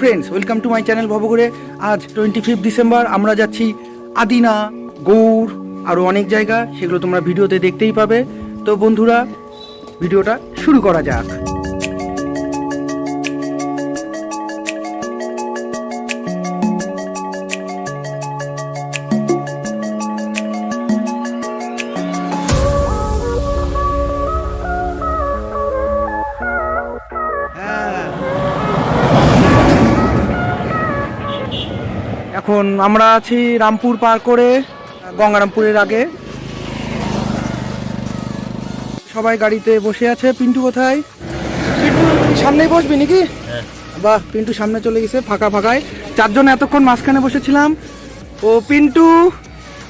Friends welcome to my channel ভবঘুরে আজ twenty fifth December আমরা যাচ্ছি আদিনা, গৌড় আরও অনেক জায়গা। সেগুলো তোমরা ভিডিওতে দেখতেই পাবে। তো বন্ধুরা, ভিডিওটা শুরু করা যাক। এখন আমরা আছি রামপুর পার করে গঙ্গারামপুরের আগে। সবাই গাড়িতে বসে আছে। পিন্টু কোথায়? সামনেই বসবি নাকি? বাহ পিন্টু সামনে চলে গেছে ফাঁকা ফাঁকায়। চারজন এতক্ষণ মাঝখানে বসেছিলাম। ও পিন্টু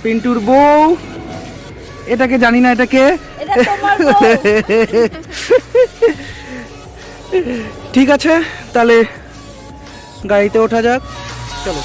পিন্টুর বউ। এটাকে জানি না এটাকে এটা তোমার বউ। ঠিক আছে তাহলে গাড়িতে ওঠা যাক। চলো।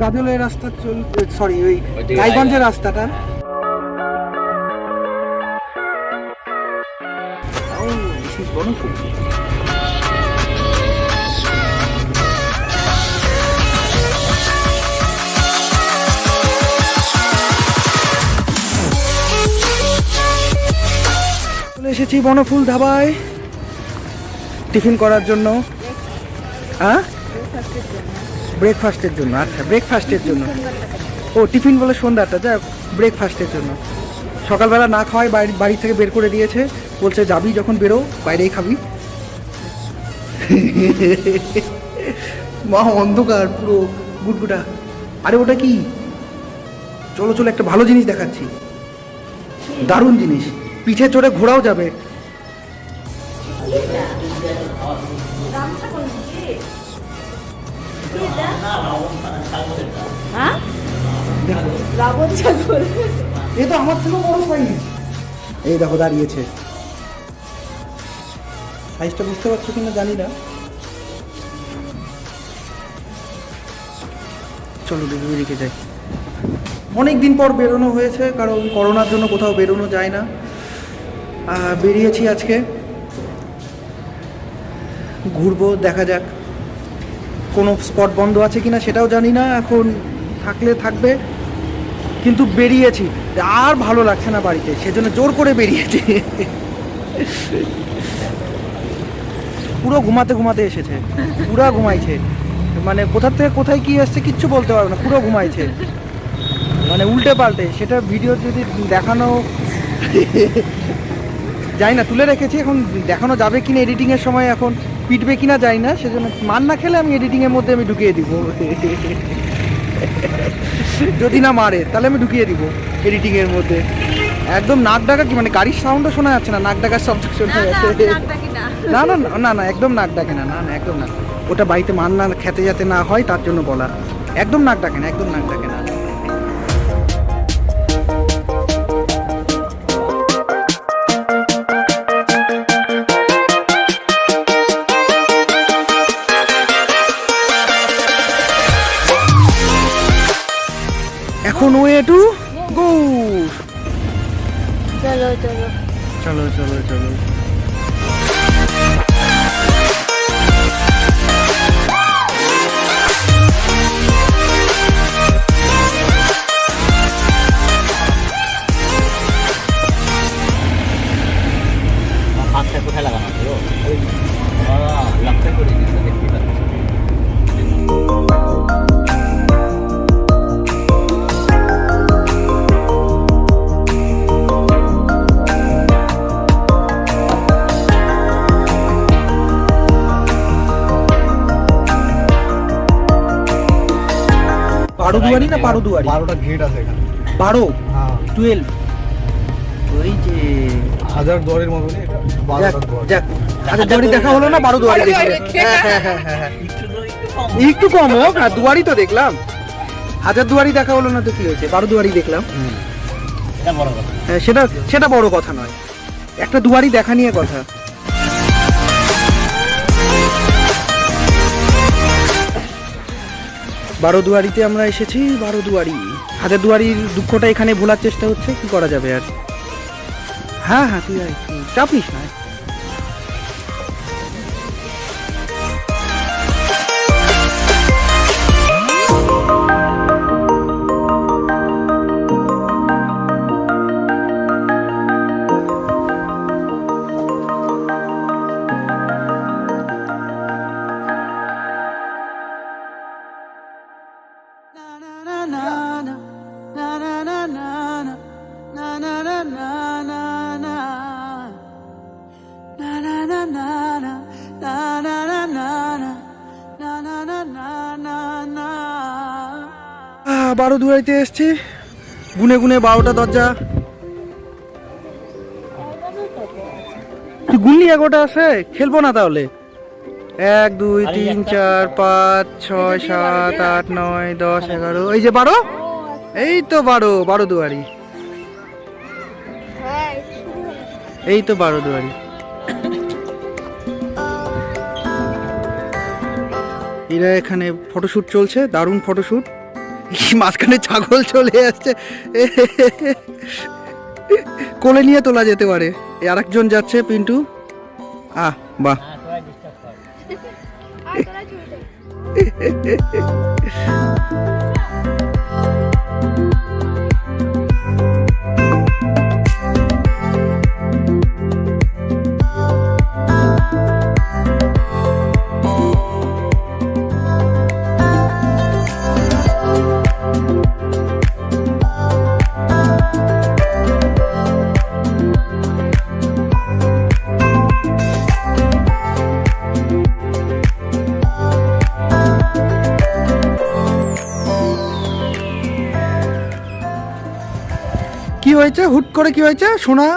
গাজলের রাস্তা চল সরি ওই রায়গঞ্জের রাস্তাটা। চলে এসেছি বনফুল ধাবায়। টিফিন করার জন্য। হ্যাঁ? ব্রেকফাস্টের জন্য আচ্ছা ব্রেকফাস্টের জন্য। ও, টিফিন বলে সন্ধ্যাটা যা ব্রেকফাস্টের জন্য। সকালবেলা না খাওয়াই বাড়ি বাড়ি থেকে বের করে দিয়েছে, বলছে, যাবি যখন বেরো, বাইরেই খাবি। মা অন্ধকার, পুরো গুটগুটা। আরে, ওটা কি? চলো চলো, একটা ভালো জিনিস দেখাচ্ছি। দারুণ জিনিস। পিঠে চড়ে ঘোরাও যাবে। রাবণ। এ তো আমার থেকেও বড় সাইজ এই দেখো দাঁড়িয়েছে। সাইজটা বুঝতে পারছ কিনা জানি না। চলো দেখি ওইদিকে যাই। অনেক দিন পর বেরোনো হয়েছে কারণ করোনার জন্য কোথাও বেরোনো যায় না। বেরিয়েছি আজকে। ঘুরবো দেখা যাক। কোনো স্পট বন্ধ আছে কিনা সেটাও জানি না এখন থাকলে থাকবে। কিন্তু বেরিয়েছি। আর ভালো লাগছে না বাড়িতে, সেজন্য জোর করে বেরিয়েছি। পুরো ঘুমাতে ঘুমাতে এসেছে, পুরো ঘুমাইছে। মানে কোথার থেকে কোথায় কি আসছে কিচ্ছু বলতে পারবে না, পুরো ঘুমাইছে। মানে উল্টে পাল্টে, সেটা ভিডিও যদি দেখানো যাই না, তুলে রেখেছি, এখন দেখানো যাবে কিনা এডিটিংয়ের সময় এখন। পিটবে কিনা যাই না, সেজন্য মান না খেলে আমি এডিটিংয়ের মধ্যে আমি ঢুকিয়ে দিব। যদি না মারে তাহলে আমি ঢুকিয়ে দিব এডিটিং এর মধ্যে। একদম নাক ডাকা কি মানে গাড়ির সাউন্ডও শোনা যাচ্ছে না নাক ডাকার শব্দ শোনা না, না, যাচ্ছে না। না না না, না না একদম নাক ডাকে না না না একদম না। ওটা বাড়িতে মান না খেতে যাতে না হয় তার জন্য বলা একদম নাক ডাকে না একদম নাক ডাকে এখন ওয়ে টু গো চলো চলো। চলো চলো চলো। বারো দুয়ারি না বারো দুয়ারি বারোটা গেট আছে এখানে। বারো? হ্যাঁ। টুয়েলভ ওই যে হাজার দুয়ারের মতনই যাক বারোটা দুয়ার। যাক। হাজার দুয়ারি দেখা হলো না বারো দুয়ারি হ্যাঁ হ্যাঁ হ্যাঁ হ্যাঁ হ্যাঁ। একটু তো কম হোক আর দুয়ারি তো দেখলাম। হাজার দুয়ারি দেখা হলো না তো কি হয়েছে? বারো দুয়ারি দেখলাম। এটা বড় কথা হ্যাঁ, সেটা সেটা বড় কথা নয়। একটা দুয়ারি দেখা নিয়ে কথা। বারো দুয়ারিতে আমরা এসেছি, বারোদুয়ারি। হাজারদুয়ারির হাজার দুয়ারির দুঃখটা এখানে ভোলার চেষ্টা হচ্ছে, কি করা যাবে আর? হ্যাঁ হ্যাঁ তুই চাপ নিস না বারো দুয়ারিতে এসছি। গুনে গুনে বারোটা দরজা। তুই গুনলি এগারোটা আছে? খেলব না তাহলে। এক দুই তিন চার পাঁচ ছয় সাত আট নয় দশ এগারো। এই যে বারো? এই তো বারো বারো দুয়ারি। এই তো বারো দুয়ারি। এরা এখানে ফটোশ্যুট চলছে দারুণ মাঝখানে ছাগল চলে আসছে। কোলে নিয়ে তোলা যেতে পারে। আর আরেকজন যাচ্ছে পিন্টু। আহ বাহ। করে কি হয়েছে? সোনা?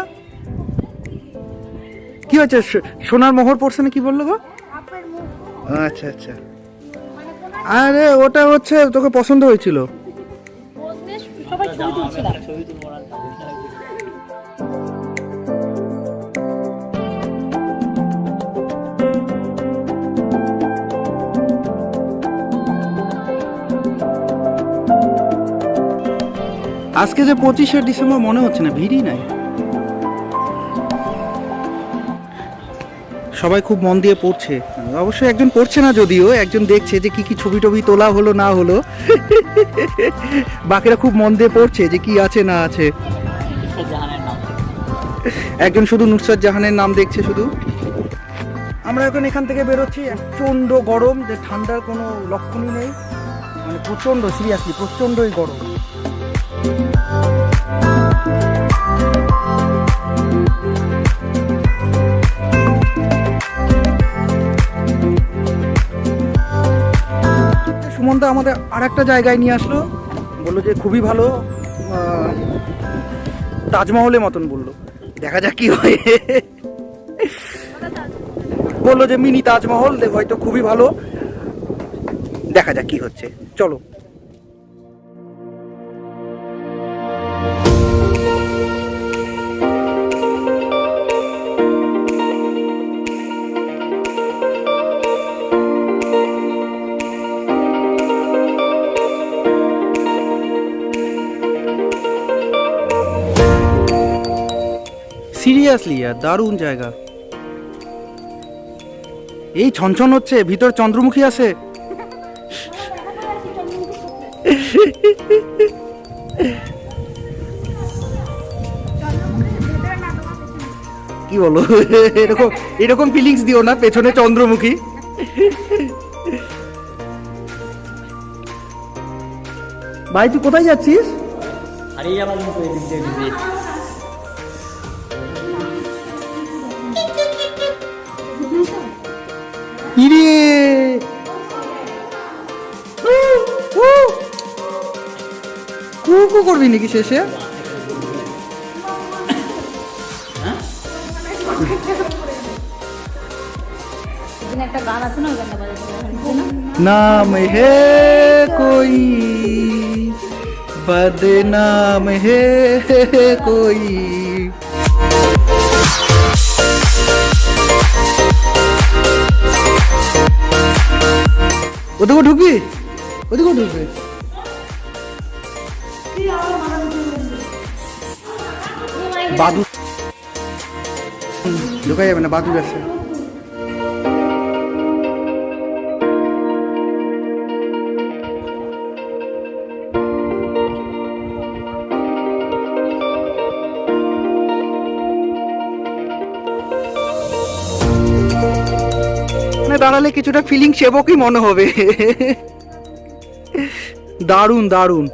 কি হয়েছে? সোনার মোহর পড়ছে না কি বলল গো? আচ্ছা আচ্ছা। আরে ওটা হচ্ছে তোকে পছন্দ হয়েছিল। আজকে যে পঁচিশে ডিসেম্বর মনে হচ্ছে না, ভিড়ই নাই। সবাই খুব মন দিয়ে পড়ছে। অবশ্যই একজন পড়ছে না যদিও, একজন দেখছে যে কি কি ছবি টবি তোলা হলো, না হলো। বাকিরা খুব মন দিয়ে পড়ছে যে কি আছে, না আছে। একজন শুধু নুসরাত জাহানের নাম দেখছে শুধু। আমরা এখন এখান থেকে বেরোচ্ছি প্রচণ্ড গরম, যে ঠান্ডার কোনো লক্ষণই নেই। মানে প্রচণ্ড সিরিয়াসলি প্রচণ্ডই গরম। সুমনদা আমাদের আর একটা জায়গায় নিয়ে আসলো। বলল যে খুবই ভালো তাজমহলের মতন বলল। দেখা যাক কি হয়। বলল যে মিনি তাজমহল, হয়তো খুবই ভালো। দেখা যাক কি হচ্ছে। চলো। সিরিয়াসলি আর দারুণ জায়গা। এই ছনছন হচ্ছে, ভিতর চন্দ্রমুখী আছে। কি বলো? এরকম এরকম ফিলিংস দিও না, পেছনে চন্দ্রমুখী। ভাই, তুই কোথায় যাচ্ছিস? হারিয়ে যাবার মতো এদিক দিয়ে এদিক দিয়ে। ইরে কু কু করবি নাকি শেষে একদিন একটা গান আছে না ওই ওদিকে ঢুকবি? ওদিকে ঢুকবি। বাদু ঢুকা যাবে না বাদুর আছে দাঁড়ালে কিছুটা ফিলিং সেবকই মনে হবে। দারুণ দারুণ।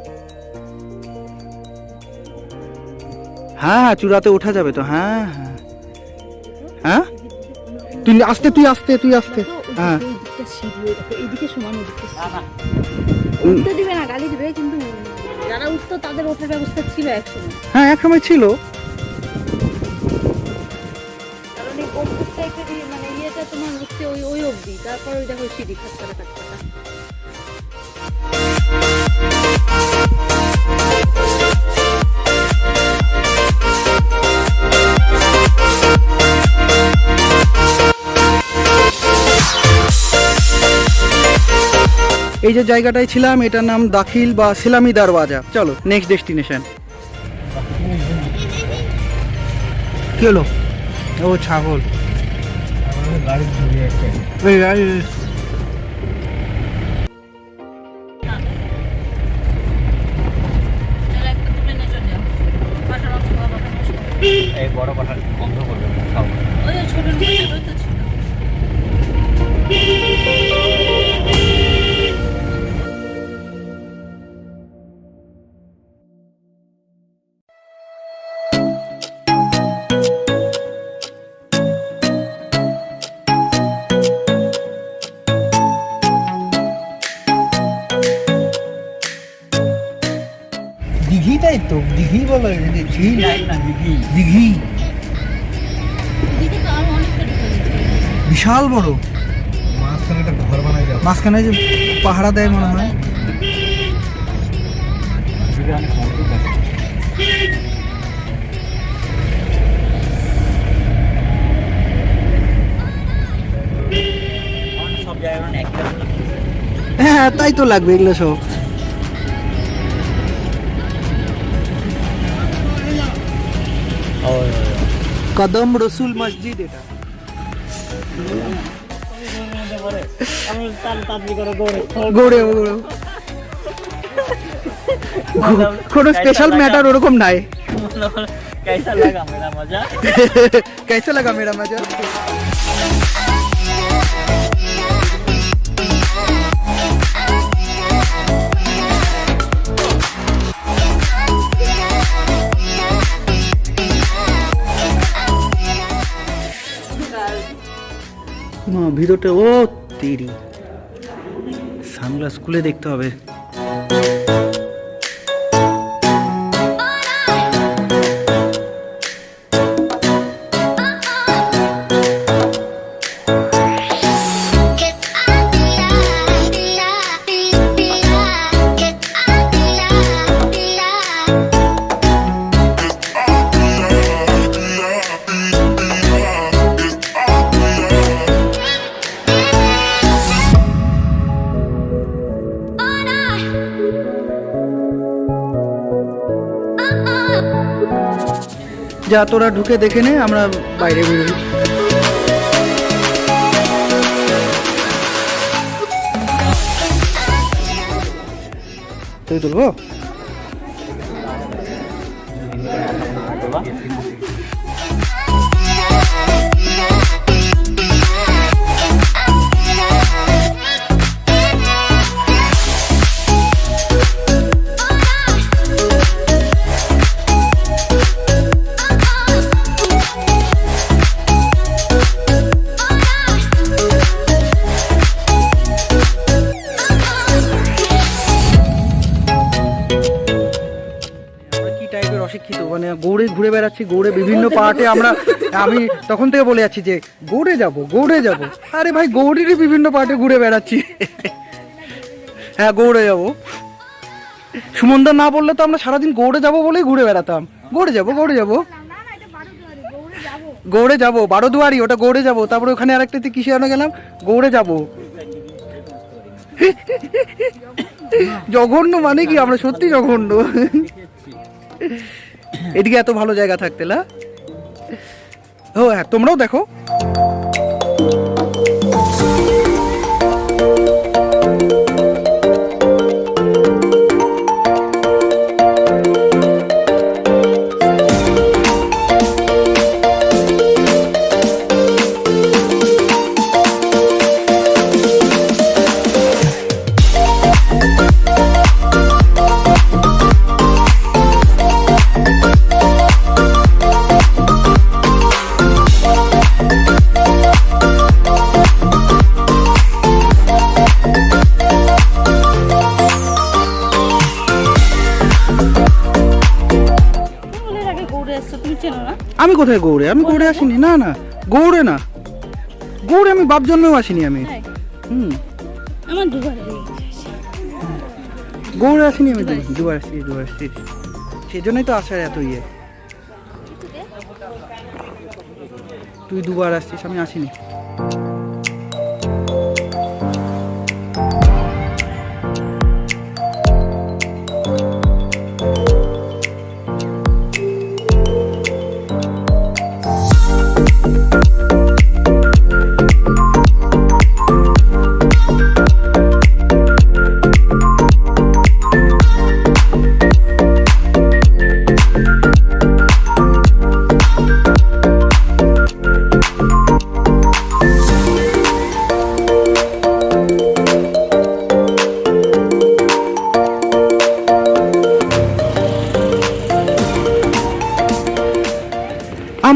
হ্যাঁ চূড়াতে ওঠা যাবে তো হ্যাঁ হ্যাঁ। হ্যাঁ? তুই আসতে তুই আসতে তুই আসতে। হ্যাঁ। এই দিকটা সিঁড়ি ওই দেখো এইদিকে সমান ওদিকটা না না। উঠতে দিবে না গালি দিবে কিন্তু যারা উঠতো তাদের ওঠার ব্যবস্থা ছিল একসময় হ্যাঁ এক সময় ছিল। তারপর ওই দেখো সিঁড়ি খাটকাটা খাটকাটা এই যে জায়গাটায় ছিলাম এটার নাম দাখিল বা সিলামি দারওয়াজা। চলো নেক্সট ডেস্টিনেশন কি হলো? ও ছাগল। গাড়ি ঘুরে একটা ওই গাড়ি- এই বড় কথা বন্ধ করবে খাও ওই ছোট দিঘি বিশাল বড়। মাঝখানে একটা ঘর বানাই যাও। মাঝখানে যে পাহারা দেয় মনে হয়। মানে একটা হ্যাঁ তাই তো লাগবে এগুলো সব। কদম রসুল মসজিদ এটা গৌড়ে গৌড়ে কোনো স্পেশাল ম্যাটার ওরকম নাই कैसा लगा मेरा मजा कैसा लगा मेरा मजा মা ভিডিওটা ও তেরি। সানগ্লাস খুলে দেখতে হবে। যা তোরা ঢুকে দেখে নে আমরা বাইরে বেরোই। তুই তুলবো? মানে গৌড়ে ঘুরে বেড়াচ্ছি, গৌড়ে বিভিন্ন পার্টে আমরা, আমি তখন থেকে বলে যাচ্ছি যে, গৌড়ে যাব গৌড়ে যাব। আরে ভাই, গৌড়েরই বিভিন্ন পার্টে ঘুরে বেড়াচ্ছি। হ্যাঁ গৌড়ে যাব। সুমনদা না বললে তো আমরা সারাদিন গৌড়ে যাব বলেই ঘুরে বেড়াতাম। গৌড়ে যাব গৌড়ে যাব। গৌড়ে যাব, বারোদুয়ারি, ওটা গৌড়ে যাব। তারপরে ওখানে আরেকটাতে কিসে আনো গেলাম? গৌড়ে যাব। জঘন্য মানে কি? আমরা সত্যি জঘন্য। এদিকে এত ভালো জায়গা থাকতে না ও হ্যাঁ তোমরাও দেখো। কোথায় গৌড়ে? আমি গৌড়ে আসিনি। না না গৌড়ে না। গৌড়ে আমি বাপ জন্মেও আসিনি আমি। হুম। আমার দুবার গৌড়ে আসিনি আমি দুবার। আসছি দুবার আসছি সেই জন্যই তো আসার এত ইয়ে। তুই দুবার আসছিস আমি আসিনি।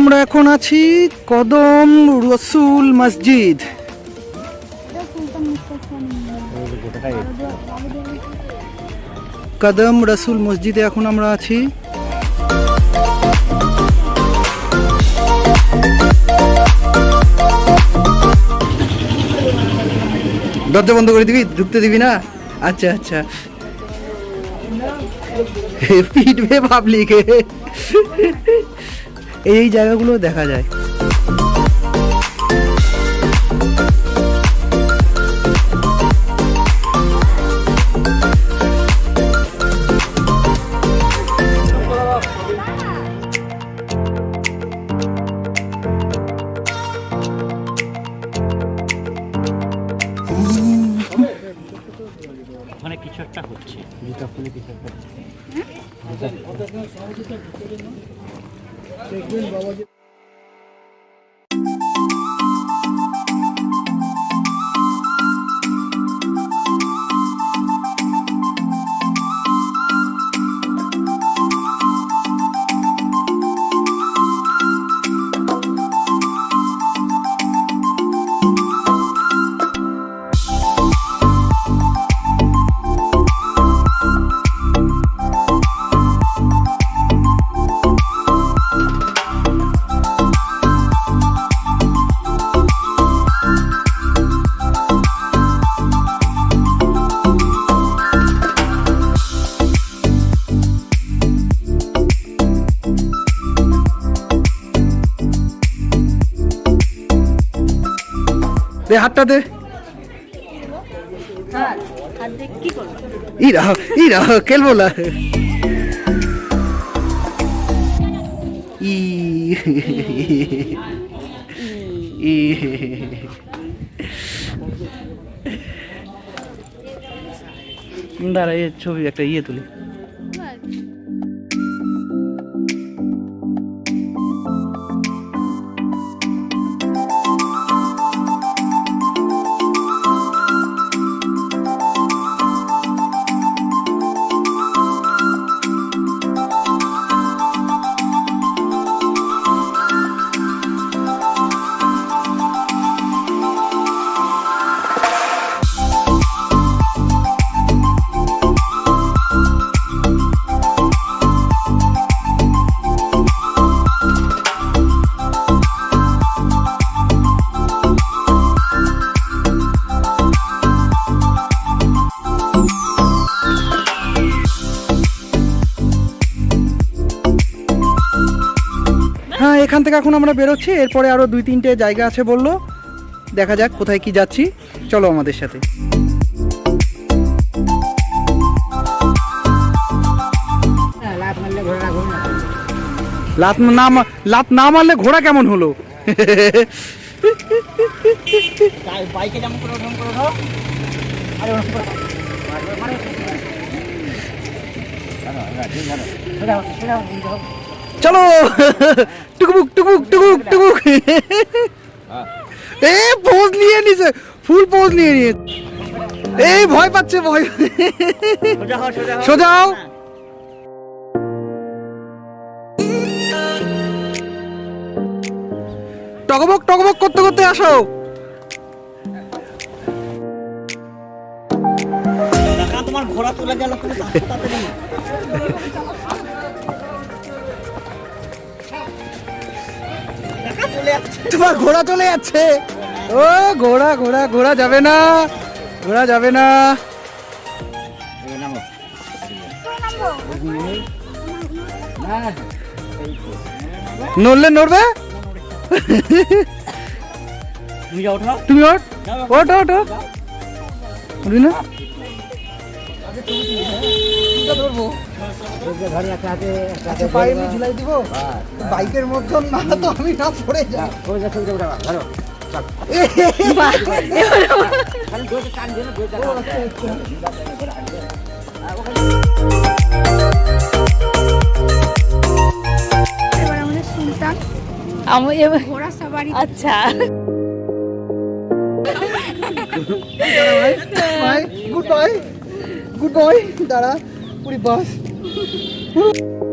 আমরা এখন আছি কদম রসুল মসজিদ। কদম রসুল মসজিদে এখন আমরা আছি। দরজা বন্ধ করে দিবি? ঢুকতে দিবি না? আচ্ছা আচ্ছা। পিটবে পাবলিক এই জায়গাগুলো দেখা যায়। দে হাতটা দে। হাত দিয়ে কি করব ইরা ইরা, খেলব না। ই ই। দাঁড়া এ ছবি একটা ইয়ে তুলি। এখান থেকে এখন আমরা বেরোচ্ছি, এরপরে আরও দুই তিনটে জায়গা আছে বলল। দেখা যাক কোথায় কি যাচ্ছি। চলো আমাদের সাথে। লাত না লাত না মারলে ঘোড়া কেমন হলো। চলো। টুকুক হ্যাঁ। এ পোজ নিয়ে নিছে ফুল পোজ নিয়ে নিয়ে। এই ভয় পাচ্ছে ভয় সোজা হও। টকবক টকবক করতে করতে আসো। তোমার ঘোড়া তুলে গেল তোমার ঘোড়া চলে যাচ্ছে। ও ঘোড়া ঘোড়া ঘোড়া যাবে না। ঘোড়া যাবে না। নড়লে নড়বে? তুমি ওঠো। ওঠ। ওঠ ওঠ। না? পায়ে এমনি ঝুলাই দিব? বাইকের মতন না তো আমি না পড়ে আমি এবার ঘোড়া সাবারি আচ্ছা। Bye good bye good bye দাঁড়া পুরি বাস। Woo!